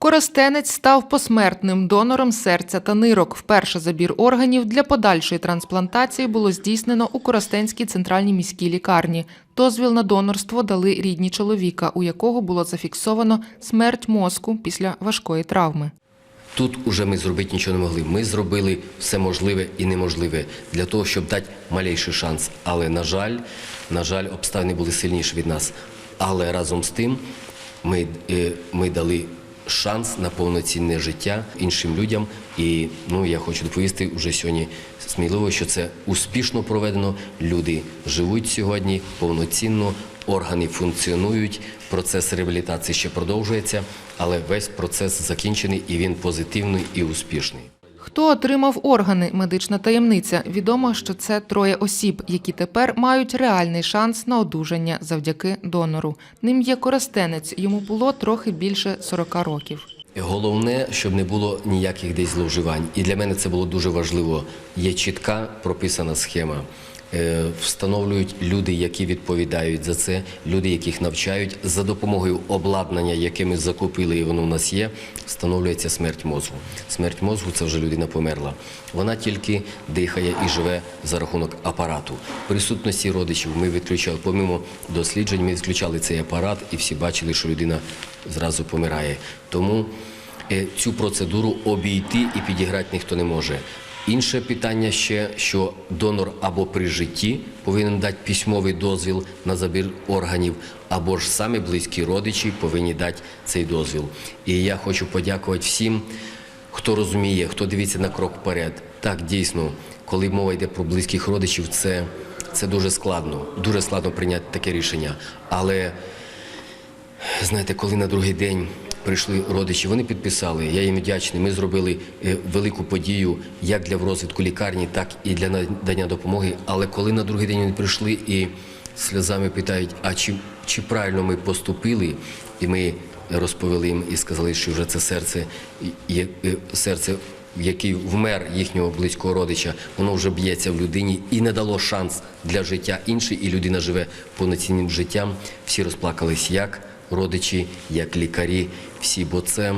Коростенець став посмертним донором серця та нирок. Вперше забір органів для подальшої трансплантації було здійснено у Коростенській центральній міській лікарні. Дозвіл на донорство дали рідні чоловіка, у якого було зафіксовано смерть мозку після важкої травми. Тут уже ми зробити нічого не могли. Ми зробили все можливе і неможливе для того, щоб дати малейший шанс. Але, на жаль, на жаль, обставини були сильніші від нас. Але разом з тим ми, е, ми дали шанс на повноцінне життя іншим людям. І ну, я хочу доповісти вже сьогодні сміливо, що це успішно проведено. Люди живуть сьогодні повноцінно, органи функціонують, процес реабілітації ще продовжується, але весь процес закінчений і він позитивний і успішний. Хто отримав органи? Медична таємниця. Відомо, що це троє осіб, які тепер мають реальний шанс на одужання завдяки донору. Ним є Коростенець. Йому було трохи більше 40 років. Головне, щоб не було ніяких десь зловживань. І для мене це було дуже важливо. Є чітка прописана схема. Е, Встановлюють люди, які відповідають за це, люди, яких навчають за допомогою обладнання, яке ми закупили, і воно в нас є. Встановлюється смерть мозку. Смерть мозку це вже людина померла. Вона тільки дихає і живе за рахунок апарату. Присутності родичів ми відключали, помимо досліджень, ми відключали цей апарат, і всі бачили, що людина зразу помирає. Тому е, цю процедуру обійти і підіграти ніхто не може. Інше питання ще, що донор або при житті повинен дати письмовий дозвіл на забір органів, або ж самі близькі родичі повинні дати цей дозвіл. І я хочу подякувати всім, хто розуміє, хто дивиться на крок вперед. Так, дійсно, коли мова йде про близьких родичів, це, це дуже складно. Дуже складно прийняти таке рішення. Але Знаєте, коли на другий день прийшли родичі, вони підписали. Я їм вдячний. Ми зробили е, велику подію як для розвитку лікарні, так і для надання допомоги. Але коли на другий день вони прийшли і сльозами питають, а чи, чи правильно ми поступили, і ми розповіли їм і сказали, що вже це серце, е, серце який вмер їхнього близького родича, воно вже б'ється в людині і не дало шанс для життя іншій, і людина живе повноцінним життям. Всі розплакались як родичі, як лікарі, всі, бо це,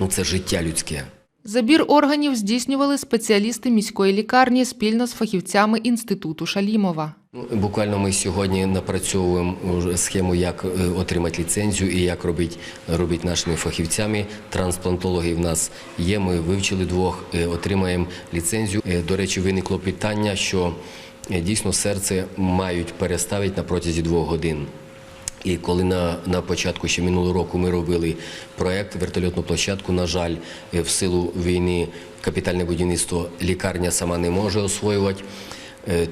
ну, це життя людське. Забір органів здійснювали спеціалісти міської лікарні спільно з фахівцями інституту Шалімова. Ну, Буквально ми сьогодні напрацьовуємо схему, як е, отримати ліцензію і як робити, робити нашими фахівцями. Трансплантологи в нас є. Ми вивчили двох, е, отримаємо ліцензію. Е, До речі, виникло питання, що дійсно серце мають переставити на протязі двох годин. І коли на, на початку ще минулого року ми робили проект вертольотну площадку, на жаль, е, в силу війни капітальне будівництво лікарня сама не може освоювати. Е,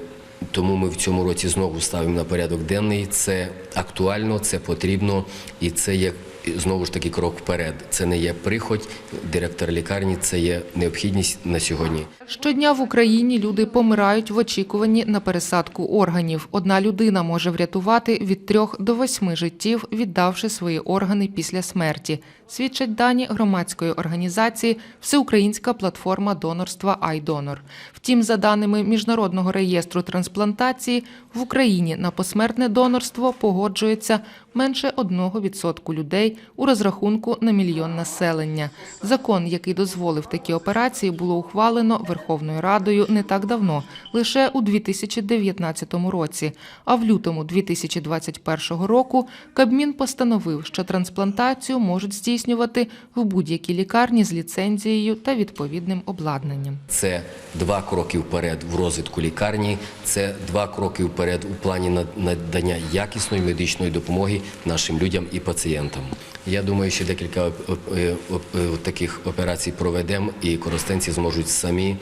Тому ми в цьому році знову ставимо на порядок денний. Це актуально, це потрібно, і це є знову ж таки крок вперед. Це не є приходь директора лікарні, це є необхідність на сьогодні. Щодня в Україні люди помирають в очікуванні на пересадку органів. Одна людина може врятувати від трьох до восьми життів, віддавши свої органи після смерті. Свідчать дані громадської організації Всеукраїнська платформа донорства «Айдонор». Втім, за даними Міжнародного реєстру трансплантації, в Україні на посмертне донорство погоджується менше 1% людей у розрахунку на мільйон населення. Закон, який дозволив такі операції, було ухвалено Верховною Радою не так давно, лише у 2019 році. А в лютому 2021 року Кабмін постановив, що трансплантацію можуть здійснювати в будь-якій лікарні з ліцензією та відповідним обладнанням. Це два кроки вперед в розвитку лікарні, це два кроки вперед у плані над- надання якісної медичної допомоги нашим людям і пацієнтам. Я думаю, що декілька е, е, таких операцій проведемо, і користенці зможуть самі,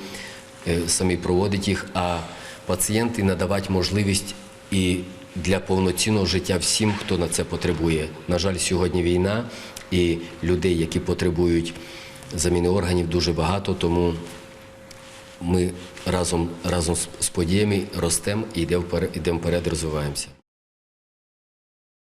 е, самі проводити їх, а пацієнти надавати можливість і для повноцінного життя всім, хто на це потребує. На жаль, сьогодні війна і людей, які потребують заміни органів, дуже багато, тому ми разом, разом з подіями ростемо і йдемо вперед, розвиваємося.